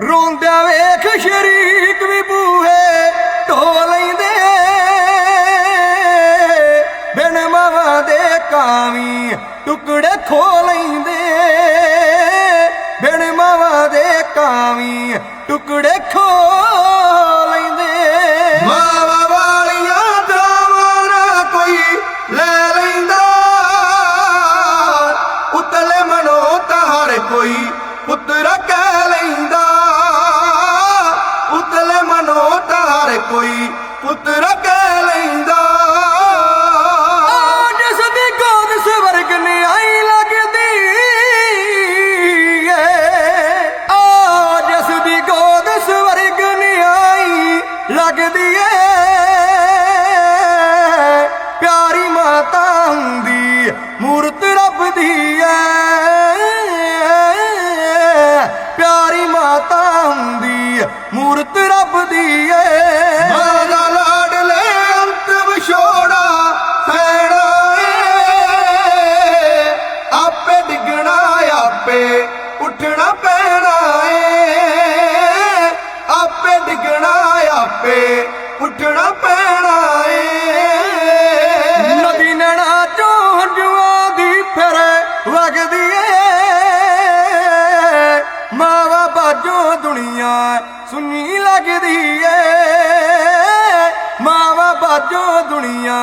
ਰੋਂਦਿਆਂ ਵੇਖ ਸ਼ਰੀਕ ਵੀ ਬੂਹੇ ਢੋ ਲੈਂਦੇ। ਬਿਨ ਮਾਵਾਂ ਦੇ ਕਾਵੀ ਟੁਕੜੇ ਖੋ ਲੈਂਦੇ। ਬਿਨ ਮਾਵਾਂ ਦੇ ਕਾਵੀ ਟੁਕੜੇ ਖੋ ਲੈਂਦੇ। ਮਾਵਾਂ ਵਾਲੀਆਂ ਦਾਵਾਂ ਕੋਈ ਲੈ ਲੈਂਦਾ। ਉਤਲੇ ਮਨੋ ਤਾਰ ਕੋਈ ਪੁੱਤਰ ਪੁੱਤਰ ਕਹਿ ਲੈਂਦਾ। ਜਿਸ ਦੀ ਗੋਦ ਸਵਰਗ ਨੇ ਆਈ ਲੱਗਦੀ ਏ। ਆ ਜਿਸ ਦੀ ਗੋਦ ਸਵਰਗ ਨੇ ਆਈ ਲੱਗਦੀ ਏ। ਪਿਆਰੀ ਮਾਤਾ ਹੁੰਦੀ ਮੂਰਤ ਰੱਬ ਦੀ ਐ ਪਿਆਰੀ ਮਾਤਾ ਹੁੰਦੀ ਮੂਰਤ ਰੱਬ ਦੀ ਸੁਣੀ ਲੱਗਦੀ ਏ। ਮਾਵਾ ਬਾਜੋ ਦੁਨੀਆ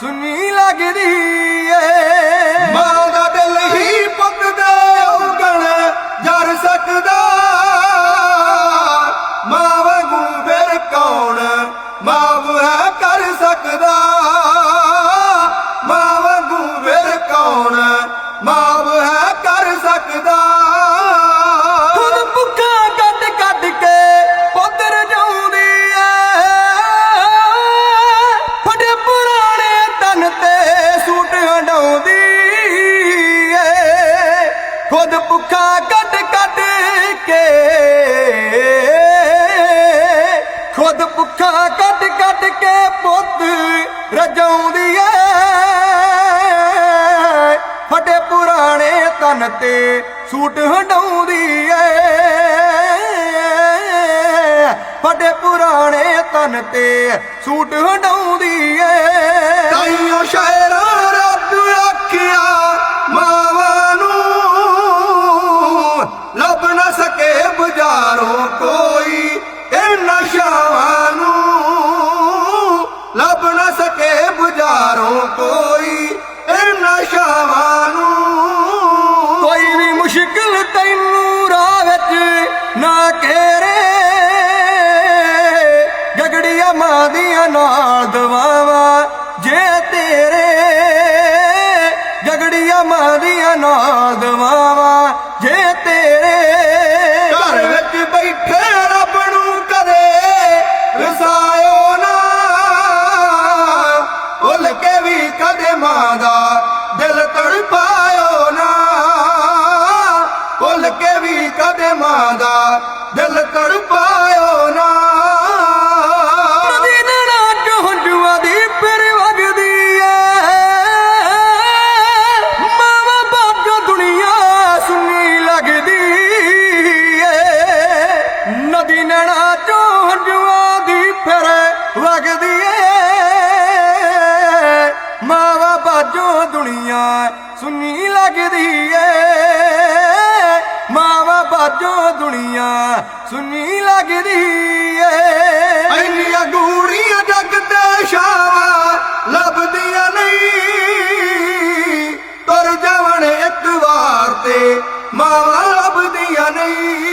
ਸੁਣੀ ਲੱਗਦੀ ਏ। ਮਾਂ ਦਾ ਦਿਲ ਹੀ ਪੁੱਤ ਦੇ ਉਗਣ ਜਰ ਸਕਦਾ। ਮਾਂ ਵਾਂਗੂ ਫਿਰ ਕੌਣ ਮਾਂ ਹੈ ਕਰ ਸਕਦਾ? ਭੁੱਖਾ ਕੱਢ ਕੱਢ ਕੇ ਪੁੱਤ ਰਜਾਉਂਦੀ ਏ। ਫਟੇ ਪੁਰਾਣੇ ਤਨ ਤੇ ਸੂਟ ਹੰਡਾਉਂਦੀ ਏ। ਫਟੇ ਪੁਰਾਣੇ ਤਨ ਤੇ ਸੂਟ ਹੰਡਾਉਂਦੀ ਏ। ਤਾਈਓ ਸ਼ਾਇਰਾਂ ਨਾ ਘੇਰੇ ਗਗੜੀਆਂ ਮਾਂ ਦੀਆਂ ਨਾਲ ਦਵਾਵਾਂ। ਜੇ ਤੇਰੇ ਗਗੜੀਆਂ ਮਾਂ ਦੀਆਂ ਨਾਲ ਦਵਾਵਾਂ। ਵਗਦੀ ਏ। ਮਾਵਾ ਬਾਜੋ ਦੁਨੀਆ ਸੁਣੀ ਲੱਗਦੀ ਏ। ਮਾਵਾ ਬਾਜੋ ਦੁਨੀਆ ਸੁਣੀ ਲੱਗਦੀ ਏ। ਇੰਨੀਆਂ ਗੂੜੀਆਂ ਜੱਗ ਤੇ ਸ਼ਾਵਾ ਲੱਭਦੀਆਂ ਨਹੀਂ। ਤੁਰ ਜਾਵਣ ਇੱਕ ਵਾਰ ਤੇ ਮਾਵਾ ਲੱਭਦੀਆਂ ਨਹੀਂ।